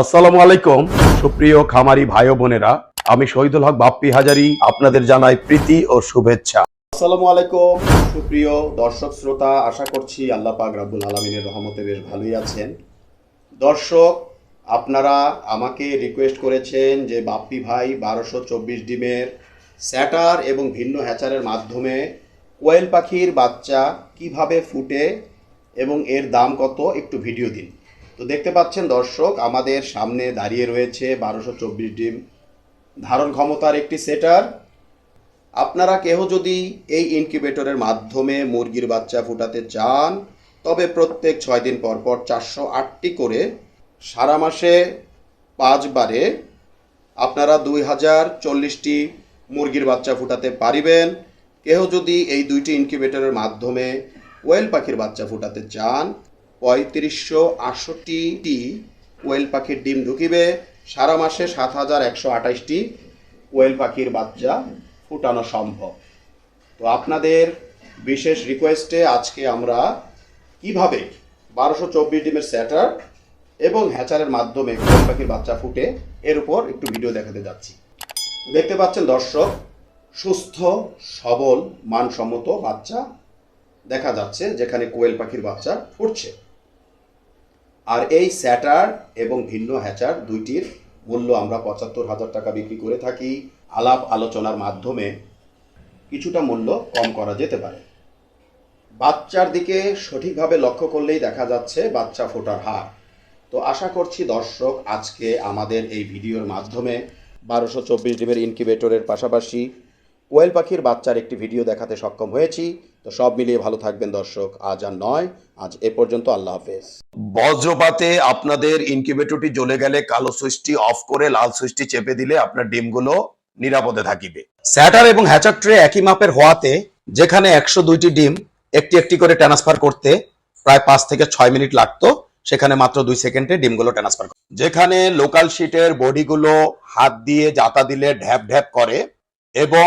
আসসালামু আলাইকুম। সুপ্রিয় খামারি ভাই বোনেরা, আমি শহীদুল হক বাপ্পি হাজারি, আপনাদের জানাই প্রীতি ও শুভেচ্ছা। আসসালামু আলাইকুম, সুপ্রিয় দর্শক শ্রোতা, আশা করছি আল্লাহ পাক রাব্বুল আলমিনের রহমতে বেশ ভালোই আছেন। দর্শক, আপনারা আমাকে রিকোয়েস্ট করেছেন যে বাপ্পি ভাই বারোশো চব্বিশ ডিমের স্যাটার এবং ভিন্ন হ্যাচারের মাধ্যমে কোয়েল পাখির বাচ্চা কীভাবে ফুটে এবং এর দাম কত, একটু ভিডিও দিন। তো দেখতে পাচ্ছেন দর্শক, আমাদের সামনে দাঁড়িয়ে রয়েছে বারোশো চব্বিশ ডিম। ধারণ ক্ষমতার একটি সেটার। আপনারা কেহ যদি এই ইনকিউবেটরের মাধ্যমে মুরগির বাচ্চা ফুটাতে চান, তবে প্রত্যেক ছয় দিন পর পর চারশো আটটি করে সারা মাসে পাঁচবারে আপনারা দুই হাজার চল্লিশটি মুরগির বাচ্চা ফুটাতে পারিবেন। কেহ যদি এই দুইটি ইনকিউবেটরের মাধ্যমে কোয়েল পাখির বাচ্চা ফুটাতে চান পঁয়ত্রিশশো আটষট্টিটি কোয়েল পাখির ডিম ঢুকিবে। সারা মাসে সাত হাজার একশো আঠাশটি কোয়েল পাখির বাচ্চা ফুটানো সম্ভব। তো আপনাদের বিশেষ রিকোয়েস্টে আজকে আমরা কীভাবে বারোশো চব্বিশ ডিমের স্যাটার এবং হ্যাচারের মাধ্যমে কোয়েল পাখির বাচ্চা ফুটে, এর উপর একটু ভিডিও দেখাতে যাচ্ছি। দেখতে পাচ্ছেন দর্শক, সুস্থ, সবল, মানসম্মত বাচ্চা দেখা যাচ্ছে যেখানে কোয়েল পাখির বাচ্চা ফুটছে। আর এই স্যাটার এবং ভিন্ন হ্যাচার দুইটির মূল্য আমরা পঁচাত্তর হাজার টাকা বিক্রি করে থাকি। আলাপ আলোচনার মাধ্যমে কিছুটা মূল্য কম করা যেতে পারে। বাচ্চার দিকে সঠিকভাবে লক্ষ্য করলেই দেখা যাচ্ছে বাচ্চা ফোটার হার। তো আশা করছি দর্শক, আজকে আমাদের এই ভিডিওর মাধ্যমে বারোশো চব্বিশ ডিমের ইনকিউবেটরের পাশাপাশি কোয়েল পাখির বাচ্চার একটি ভিডিও দেখাতে সক্ষম হয়েছি। তো সব মিলিয়ে ভালো থাকবেন দর্শক। আজ আর নয়। আজ এ পর্যন্ত আল্লাহ হাফেজ। বজ্রপাতে আপনাদের ইনকিউবেটরটি জ্বলে গেলে কালো সুইচটি অফ করে লাল সুইচটি চেপে দিলে আপনার ডিমগুলো নিরাপদে থাকিবে। স্যাটার এবং হ্যাচার ট্রে একই মাপের হওয়াতে যেখানে একশো দুইটি ডিম একটি একটি করে ট্রান্সফার করতে প্রায় পাঁচ থেকে ছয় মিনিট লাগতো, সেখানে মাত্র দুই সেকেন্ডে ডিমগুলো ট্রান্সফার যেখানে লোকাল শিটের বডিগুলো হাত দিয়ে জাতা দিলে ঢ্যাপ ঢ্যাপ করে এবং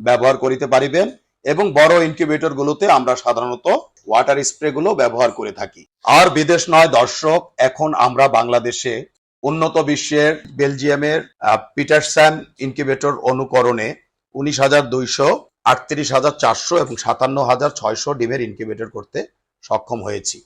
ব্যবহার করিতে পারিবেন এবং বড় ইনকিউবেটর গুলোতে আমরা সাধারণত ওয়াটার স্প্রে গুলো ব্যবহার করে থাকি। আর বিদেশ নয়, দর্শক, এখন আমরা বাংলাদেশে উন্নত বিশ্বের বেলজিয়ামের পিটারস্যাম ইনকিউবেটর অনুকরণে উনিশ হাজার দুইশো আটত্রিশ হাজার চারশো এবং সাতান্ন হাজার ছয়শো ডিমের ইনকিউবেটর করতে সক্ষম হয়েছি।